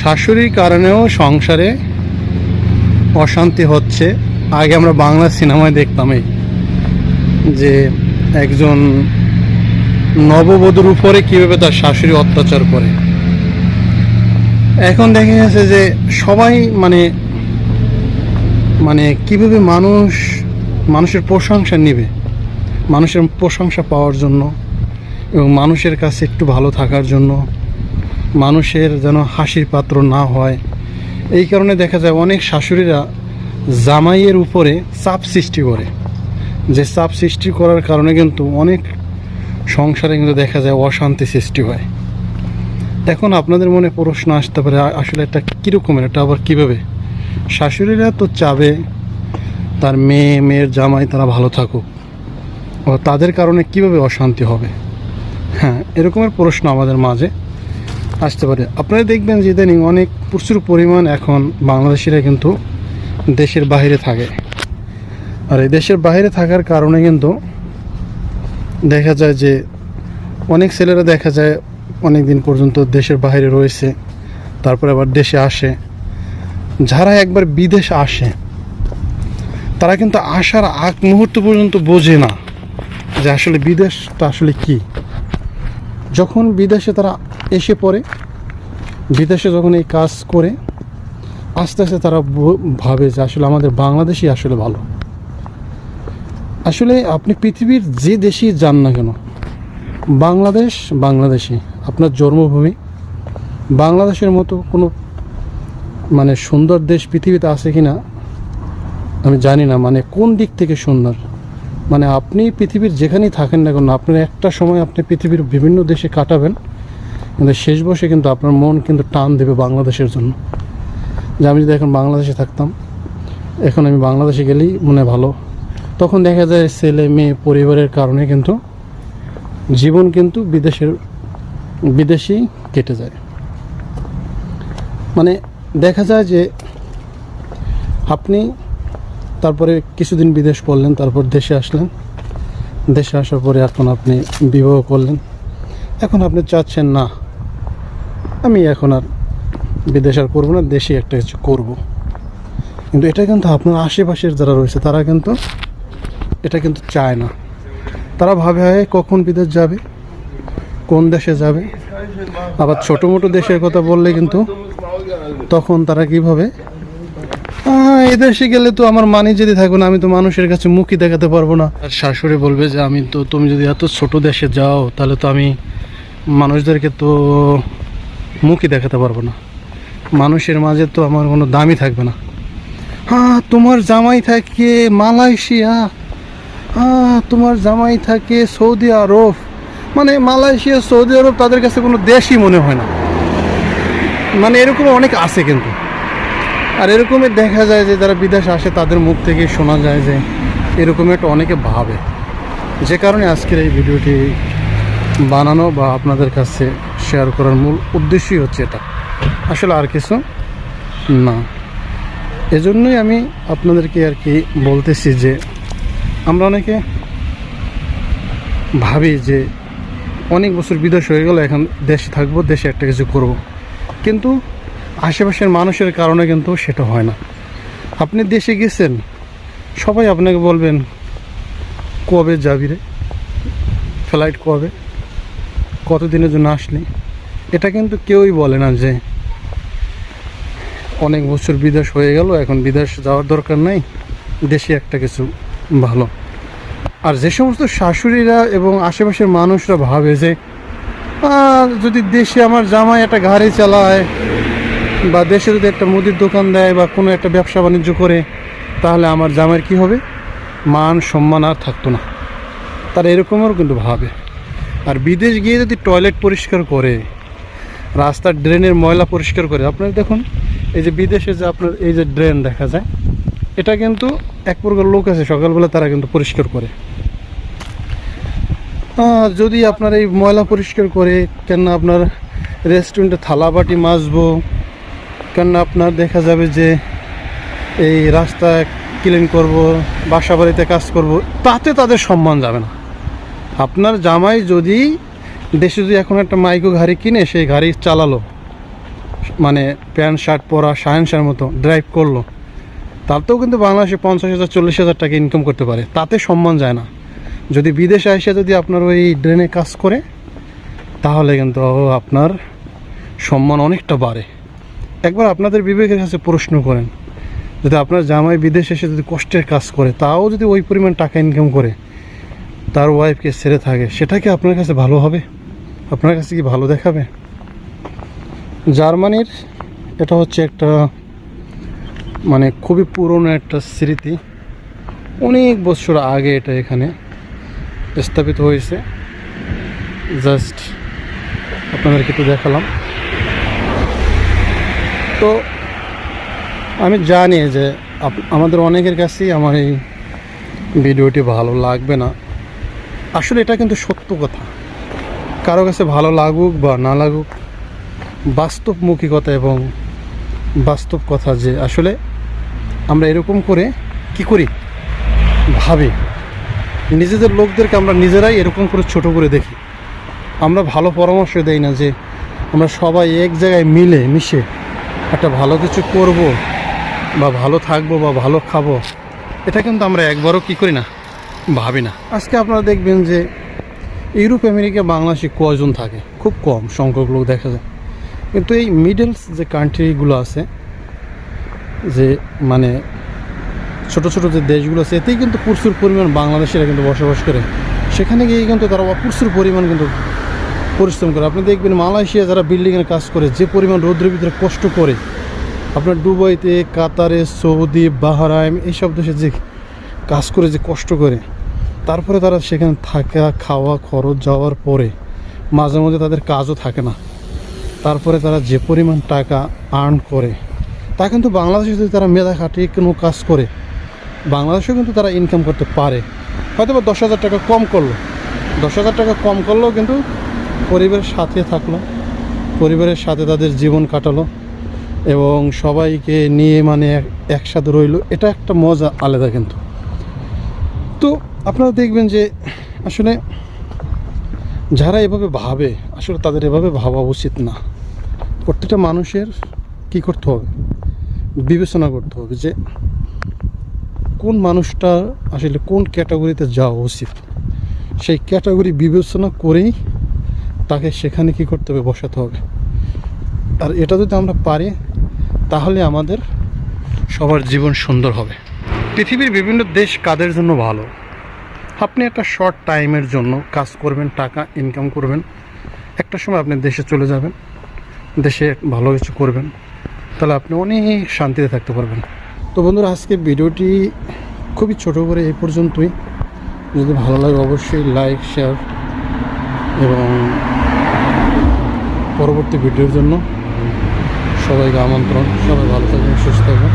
শাশুড়ির কারণেও সংসারে অশান্তি হচ্ছে। আগে আমরা বাংলা সিনেমায় দেখতাম এই যে একজন নববধূর উপরে কীভাবে তার শাশুড়ি অত্যাচার করে। এখন দেখা গেছে যে সবাই মানে মানে কীভাবে মানুষ, মানুষের প্রশংসা নেবে। মানুষের প্রশংসা পাওয়ার জন্য এবং মানুষের কাছে একটু ভালো থাকার জন্য। মানুষের যেন হাসির পাত্র না হয়। এই কারণে দেখা যায় অনেক শাশুড়িরা জামাইয়ের উপরে চাপ সৃষ্টি করে। যে চাপ সৃষ্টি করার কারণে কিন্তু অনেক সংসারে কিন্তু দেখা যায় অশান্তি সৃষ্টি হয়। এখন আপনাদের মনে প্রশ্ন আসতে পারে আসলে এটা কীরকমের, এটা আবার কীভাবে? শাশুড়িরা তো চাবে তার মেয়ে, মেয়ের জামাই তারা ভালো থাকুক। ও তাদের কারণে কীভাবে অশান্তি হবে? হ্যাঁ এরকমের প্রশ্ন আমাদের মাঝে। আসতে পারে। আপনারা দেখবেন যে ইদানিং অনেক প্রচুর পরিমাণ এখন বাংলাদেশিরা কিন্তু দেশের বাইরে থাকে। আর এই দেশের বাইরে থাকার কারণে কিন্তু দেখা যায় যে অনেক ছেলেরা দেখা যায় অনেক দিন পর্যন্ত দেশের বাইরে রয়েছে, তারপরে আবার দেশে আসে। যারা একবার বিদেশ আসে, তারা কিন্তু আসার আগ মুহূর্ত পর্যন্ত বোঝে না যে আসলে বিদেশটা আসলে কি। যখন বিদেশে তারা এসে পড়ে। বিদেশে যখন এই কাজ করে, আস্তে আস্তে তারা ভাবে যে আসলে আমাদের বাংলাদেশই আসলে ভালো। আসলে আপনি পৃথিবীর যে দেশেই যান না কেন, বাংলাদেশ বাংলাদেশি আপনার জন্মভূমি, বাংলাদেশের মতো কোনো মানে সুন্দর দেশ পৃথিবীতে আছে কি না আমি জানি না মানে কোন দিক থেকে সুন্দর। মানে আপনি পৃথিবীর যেখানেই থাকেন না কেন, আপনার একটা সময় আপনি পৃথিবীর বিভিন্ন দেশে কাটাবেন। কিন্তু শেষ বসে কিন্তু আপনার মন কিন্তু টান দেবে বাংলাদেশের জন্য। যে আমি যদি এখন বাংলাদেশে থাকতাম, এখন আমি বাংলাদেশে গেলেই মনে ভালো। তখন দেখা যায় ছেলে, মেয়ে, পরিবারের কারণে কিন্তু জীবন কিন্তু বিদেশের, বিদেশেই কেটে যায়। মানে দেখা যায় যে আপনি তারপরে কিছুদিন বিদেশ পড়লেন, তারপর দেশে আসলেন। দেশে আসার পরে এখন আপনি বিবাহ করলেন। এখন আপনি চাচ্ছেন না আমি এখন আর বিদেশ আর করব না, দেশে একটা কিছু করব। কিন্তু এটা কিন্তু আপনার আশেপাশের যারা রয়েছে, তারা কিন্তু এটা কিন্তু চায় না। তারা ভাবে হয় কখন বিদেশ যাবে? কোন দেশে যাবে? আবার ছোটো মোটো দেশের কথা বললে কিন্তু তখন তারা কীভাবে এই দেশে গেলে তো আমার মানি যদি থাকবে না, আমি তো মানুষের কাছে মুখই দেখাতে পারব না। আর শাশুড়ি বলবে যে, আমি তো, তুমি যদি এত ছোট দেশে যাও, তাহলে তো আমি মানুষদেরকে তো মুখই দেখাতে পারব না। মানুষের মাঝে তো আমার কোনো দামই থাকবে না। হ্যাঁ তোমার জামাই থাকে মালয়েশিয়া। হ্যাঁ তোমার জামাই থাকে সৌদি আরব। মানে মালয়েশিয়া, সৌদি আরব তাদের কাছে কোনো দেশই মনে হয় না। মানে এরকম অনেক আছে কিন্তু। আর এরকমই দেখা যায় যে যারা বিদেশ আসে, তাদের মুখ থেকে শোনা যায় যে এরকম একটা অনেকে ভাবে। যে কারণে আজকের এই ভিডিওটি বানানো বা আপনাদের কাছে শেয়ার করার মূল উদ্দেশ্যই হচ্ছে এটা। আসলে আর কিছু না। এজন্যই আমি আপনাদেরকে আর কি বলতেছি যে আমরা অনেকে ভাবি যে অনেক বছর বিদেশ হয়ে গেল, এখন দেশে থাকব, দেশে একটা কিছু করব। কিন্তু আশেপাশের মানুষের কারণে কিন্তু সেটা হয় না। আপনি দেশে গেছেন, সবাই আপনাকে বলবেন, কবে যাবি রে? ফ্লাইট কবে? কতদিনের জন্য আসলি? এটা কিন্তু কেউই বলে না যে অনেক বছর বিদেশ হয়ে গেল এখন বিদেশ যাওয়ার দরকার নাই দেশে একটা কিছু ভালো। আর যে সমস্ত শাশুড়িরা এবং আশেপাশের মানুষরা ভাবে যে "আহ, যদি দেশে আমার জামাই একটা গাড়ি চালায় বা দেশে যদি একটা মুদির দোকান দেয় বা কোনো একটা ব্যবসা বাণিজ্য করে তাহলে আমার জামাইয়ের কি হবে? মান সম্মান আর থাকতো না। তারা এরকমেরও কিন্তু ভাবে। আর বিদেশ গিয়ে যদি টয়লেট পরিষ্কার করে, রাস্তার ড্রেনের ময়লা পরিষ্কার করে, আপনারা দেখুন, এই যে বিদেশে যে আপনার এই যে ড্রেন দেখা যায়, এটা কিন্তু এক প্রকার লোক আছে, সকালবেলা তারা কিন্তু পরিষ্কার করে। যদি আপনার এই ময়লা পরিষ্কার করে কেন আপনার রেস্টুরেন্টে থালা বাটি মাজবো কেন আপনার দেখা যাবে যে এই রাস্তা ক্লিন করব, বাসা বাড়িতে কাজ করব, তাতে তাদের সম্মান যাবে না। আপনার জামাই যদি দেশে যদি এখন একটা মাইক্রো গাড়ি কিনে, সেই গাড়ি চালালো। মানে প্যান্ট, শার্ট পরা শাহেনশার মতো ড্রাইভ করল। তাতেও কিন্তু বাংলাদেশে পঞ্চাশ হাজার, চল্লিশ হাজার টাকা ইনকাম করতে পারে। তাতে সম্মান যায় না। যদি বিদেশে এসে যদি আপনার ওই ড্রেনে কাজ করে, তাহলে কিন্তু আপনার সম্মান অনেকটা বাড়ে। একবার আপনাদের বিবেকের কাছে প্রশ্ন করেন, যদি আপনার জামাই বিদেশে এসে যদি কষ্টের কাজ করে, তাও যদি ওই পরিমাণ টাকা ইনকাম করে তার ওয়াইফকে ছেড়ে থাকে, সেটা কি আপনার কাছে ভালো হবে? আপনার কাছে কি ভালো দেখাবে? জার্মানির এটা হচ্ছে একটা মানে খুবই পুরনো একটা স্মৃতি। অনেক বছর আগে এটা এখানে স্থাপিত হয়েছে। জাস্ট আপনাদেরকে একটু দেখালাম। তো আমি জানি যে আমাদের অনেকের কাছেই আমার এই ভিডিওটি ভালো লাগবে না। আসলে এটা কিন্তু সত্য কথা। কারও কাছে ভালো লাগুক বা না লাগুক, বাস্তবমুখিকতা এবং বাস্তব কথা যে আসলে আমরা এরকম করে কি করি? ভাবি। নিজেদের লোকদেরকে আমরা নিজেরাই এরকম করে ছোট করে দেখি। আমরা ভালো পরামর্শ দেই না যে আমরা সবাই এক জায়গায় মিলে, মিশে একটা ভালো কিছু করব বা ভালো থাকব বা ভালো খাব। এটা কিন্তু আমরা একবারও কি করি না? ভাবি না। আজকে আপনারা দেখবেন যে ইউরোপ, আমেরিকা বাংলাদেশে কজন থাকে? খুব কম সংখ্যক লোক দেখা যায়। কিন্তু এই মিডলস যে কান্ট্রিগুলো আছে, যে মানে ছোট ছোট যে দেশগুলো আছে, এতেই কিন্তু প্রচুর পরিমাণ বাংলাদেশিরা কিন্তু বসবাস করে। সেখানে গিয়ে কিন্তু তারা প্রচুর পরিমাণ কিন্তু পরিশ্রম করে। আপনি দেখবেন মালয়েশিয়া যারা বিল্ডিংয়ের কাজ করে, যে পরিমাণ রৌদ্রের ভিতরে কষ্ট করে, আপনার দুবাইতে, কাতারে, সৌদি বাহারাইম এইসব দেশে যে কাজ করে যে কষ্ট করে, তারপরে তারা সেখানে থাকা, খাওয়া, খরচ যাওয়ার পরে মাঝে মাঝে তাদের কাজও থাকে না। তারপরে তারা যে পরিমাণ টাকা আর্ন করে, তা কিন্তু বাংলাদেশে যদি তারা মেধা খাটিয়ে কোনো কাজ করে, বাংলাদেশেও কিন্তু তারা ইনকাম করতে পারে। হয়তো বা দশ হাজার টাকা কম করল। দশ হাজার টাকা কম করলেও কিন্তু পরিবারের সাথে থাকল, পরিবারের সাথে তাদের জীবন কাটালো এবং সবাইকে নিয়ে মানে এক- একসাথে রইল। এটা একটা মজা আলাদা কিন্তু। তো আপনারা দেখবেন যে আসলে যারা এভাবে ভাবে, আসলে তাদের এভাবে ভাবা উচিত না। প্রত্যেকটা মানুষের কি করতে হবে? বিবেচনা করতে হবে যে কোন মানুষটা আসলে কোন ক্যাটাগরিতে যাওয়া উচিত। সেই ক্যাটাগরি বিবেচনা করেই তাকে সেখানে কি করতে হবে? বসাতে হবে। আর এটা যদি আমরা পারি, তাহলে আমাদের সবার জীবন সুন্দর হবে। পৃথিবীর বিভিন্ন দেশ কাদের জন্য ভালো? আপনি একটা শর্ট টাইমের জন্য কাজ করবেন, টাকা ইনকাম করবেন। একটা সময় আপনি দেশে চলে যাবেন, দেশে ভালো কিছু করবেন। তাহলে আপনি অনেক শান্তিতে থাকতে পারবেন। তো বন্ধুরা আজকে ভিডিওটি খুবই ছোট করে এই পর্যন্তই। যদি ভালো লাগে অবশ্যই লাইক শেয়ার এবং পরবর্তী ভিডিওর জন্য সবাইকে আমন্ত্রণ। সবাই ভালো থাকবেন, সুস্থ থাকবেন।